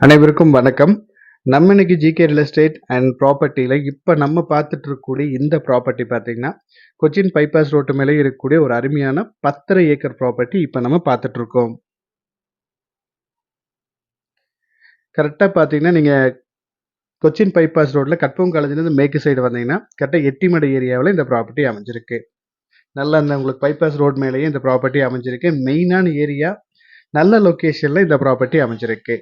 அனைவருக்கும் வணக்கம். நம்ம இன்னைக்கு ஜிகே ரியல் எஸ்டேட் அண்ட் ப்ராப்பர்ட்டியில் இப்போ நம்ம பார்த்துட்டு இருக்கக்கூடிய இந்த ப்ராப்பர்ட்டி பார்த்தீங்கன்னா கொச்சின் பைபாஸ் ரோட்டு மேலே இருக்கக்கூடிய ஒரு அருமையான பத்தரை ஏக்கர் ப்ராப்பர்ட்டி இப்போ நம்ம பார்த்துட்டு இருக்கோம். கரெக்டாக பார்த்தீங்கன்னா நீங்கள் கொச்சின் பைபாஸ் ரோட்டில் கட்பம் காலேஜ்லேருந்து மேற்கு சைடு வந்தீங்கன்னா கரெக்டாக எட்டிமடை ஏரியாவில் இந்த ப்ராப்பர்ட்டி அமைஞ்சிருக்கு. நல்லா அந்த உங்களுக்கு பைபாஸ் ரோட் மேலேயே இந்த ப்ராப்பர்ட்டி அமைஞ்சிருக்கு. மெயினான ஏரியா நல்ல லொக்கேஷனில் இந்த ப்ராப்பர்ட்டி அமைஞ்சிருக்கு.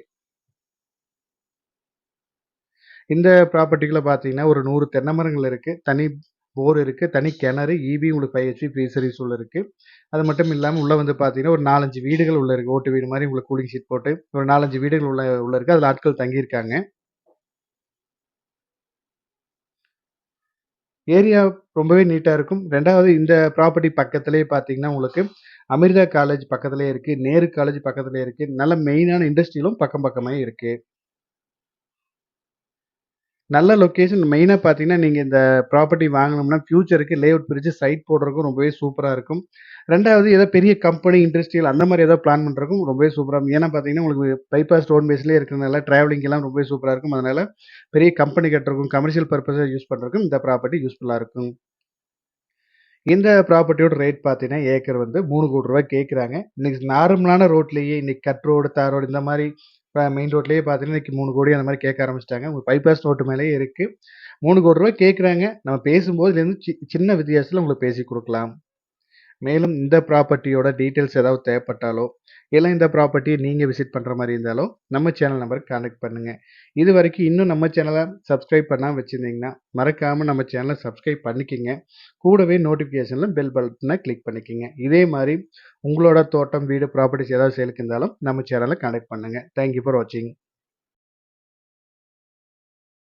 இந்த ப்ராப்பர்ட்டிக்குள்ள பார்த்தீங்கன்னா ஒரு நூறு தென்னை மரங்கள் இருக்குது தனி போர் இருக்குது தனி கிணறு ஈபி உங்களுக்கு ஃபைவ் ஹெச்பி ஃப்ரீ சர்வீஸ் உள்ள இருக்குது அது மட்டும் இல்லாமல் உள்ளே வந்து பார்த்தீங்கன்னா ஒரு நாலஞ்சு வீடுகள் உள்ள இருக்குது ஓட்டு வீடு மாதிரி உங்களுக்கு கூலிங் ஷீட் போட்டு ஒரு நாலஞ்சு வீடுகள் உள்ள உள்ள இருக்குது அதில் ஆட்கள் தங்கியிருக்காங்க. ஏரியா ரொம்பவே நீட்டாக இருக்கும். ரெண்டாவது இந்த ப்ராப்பர்ட்டி பக்கத்துலேயே பார்த்தீங்கன்னா உங்களுக்கு அமிர்தா காலேஜ் பக்கத்துலேயே இருக்குது நேரு காலேஜ் பக்கத்துலேயே இருக்குது நல்ல மெயினான இண்டஸ்ட்ரியிலும் பக்கம் பக்கமே இருக்குது நல்ல லொக்கேஷன் மெயினாக பார்த்தீங்கன்னா நீங்கள் இந்த ப்ராப்பர்ட்டி வாங்கினோம்னா ஃபியூச்சருக்கு லேஅவுட் பிரித்து சைட் போடுறதுக்கும் ரொம்பவே சூப்பராக இருக்கும். ரெண்டாவது ஏதோ பெரிய கம்பெனி இண்டஸ்ட்ரியல் அந்த மாதிரி ஏதோ பிளான் பண்ணுறதுக்கும் ரொம்பவே சூப்பராக இருக்கும். ஏன்னா பார்த்தீங்கன்னா உங்களுக்கு பைபாஸ் டோன் பேஸ்லேயே இருக்கிறதுனால ட்ராவலிங்கெல்லாம் ரொம்பவே சூப்பராக இருக்கும். அதனால் பெரிய கம்பெனி கட்டுறக்கும் கமர்ஷியல் பர்பஸாக யூஸ் பண்ணுறதுக்கும் இந்த ப்ராப்பர்ட்டி யூஸ்ஃபுல்லாக இருக்கும். இந்த ப்ராப்பர்ட்டியோட ரேட் பார்த்தீங்கன்னா ஏக்கர் வந்து மூணு கோடி ரூபாய் கேட்குறாங்க இன்னைக்கு நார்மலான ரோட்லேயே இன்னைக்கு கட் ரோடு தார் ரோடு இந்த மாதிரி இப்போ மெயின் ரோட்லேயே பார்த்தீங்கன்னா இன்னைக்கு மூணு கோடி அந்த மாதிரி கேட்க ஆரம்பிச்சிட்டாங்க. உங்கள் பைபாஸ் ரோட்டு மேலேயே இருக்குது மூணு கோடி ரூபாய் கேட்குறாங்க நம்ம பேசும்போது இதுலேருந்து சி சின்ன வித்தியாசத்தில் உங்களுக்கு பேசி கொடுக்கலாம். மேலும் இந்த ப்ராப்பர்ட்டியோட டீட்டெயில்ஸ் ஏதாவது தேவைப்பட்டாலோ இல்லை இந்த ப்ராப்பர்ட்டியை நீங்கள் விசிட் பண்ணுற மாதிரி இருந்தாலோ நம்ம சேனல் நம்பருக்கு கான்டாக்ட் பண்ணுங்கள் இது வரைக்கும் இன்னும் நம்ம சேனலை சப்ஸ்கிரைப் பண்ணாமல் வச்சுருந்தீங்கன்னா மறக்காமல் நம்ம சேனலை சப்ஸ்கிரைப் பண்ணிக்கிங்க. கூடவே நோட்டிஃபிகேஷனில் பெல் பட்டனை கிளிக் பண்ணிக்கிங்க. இதே மாதிரி உங்களோட தோட்டம் வீடு ப்ராப்பர்ட்டிஸ் ஏதாவது சேலுக்கு இருந்தாலும் நம்ம சேனலை கான்டாக்ட் பண்ணுங்கள் தேங்க்யூ ஃபார் வாட்சிங்